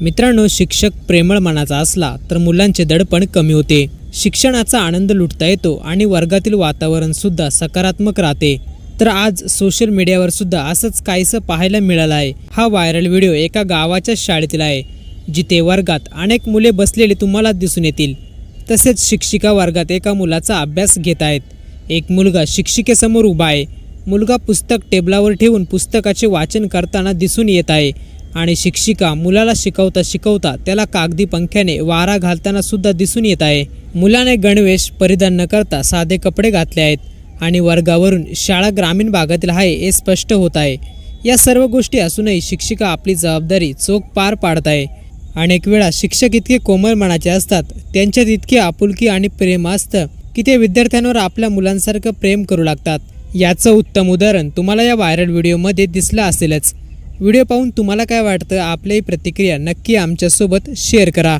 मित्रांनो शिक्षक प्रेमळ मनाचा असला तर मुलांचे दडपण कमी होते. शिक्षणाचा आनंद लुटता येतो आणि वर्गातील वातावरण सुद्धा सकारात्मक राहते. तर आज सोशल मीडियावर सुद्धा असंच काहीसं पाहायला मिळालं आहे. हा व्हायरल व्हिडिओ एका गावाच्या शाळेतील आहे. जिथे वर्गात अनेक मुले बसलेली तुम्हाला दिसून येतील. तसेच शिक्षिका वर्गात एका मुलाचा अभ्यास घेत आहेत. एक मुलगा शिक्षिकेसमोर उभा आहे. मुलगा पुस्तक टेबलावर ठेवून पुस्तकाचे वाचन करताना दिसून येत आहे. आणि शिक्षिका मुलाला शिकवता शिकवता त्याला कागदी पंख्याने वारा घालताना सुद्धा दिसून येत आहे. मुलाने गणवेश परिधान न करता साधे कपडे घातले आहेत आणि वर्गावरून शाळा ग्रामीण भागातील आहे हे स्पष्ट होत आहे. या सर्व गोष्टी असूनही शिक्षिका आपली जबाबदारी चोख पार पाडत आहे. अनेक वेळा शिक्षक इतके कोमल मनाचे असतात त्यांच्यात इतके आपुलकी आणि प्रेम असतं की ते विद्यार्थ्यांवर आपल्या मुलांसारखं प्रेम करू लागतात. याचं उत्तम उदाहरण तुम्हाला या व्हायरल व्हिडिओमध्ये दिसलं असेलच. व्हिडिओ पाहून तुम्हाला काय वाटतं? आपली प्रतिक्रिया नक्की आमच्यासोबत शेअर करा.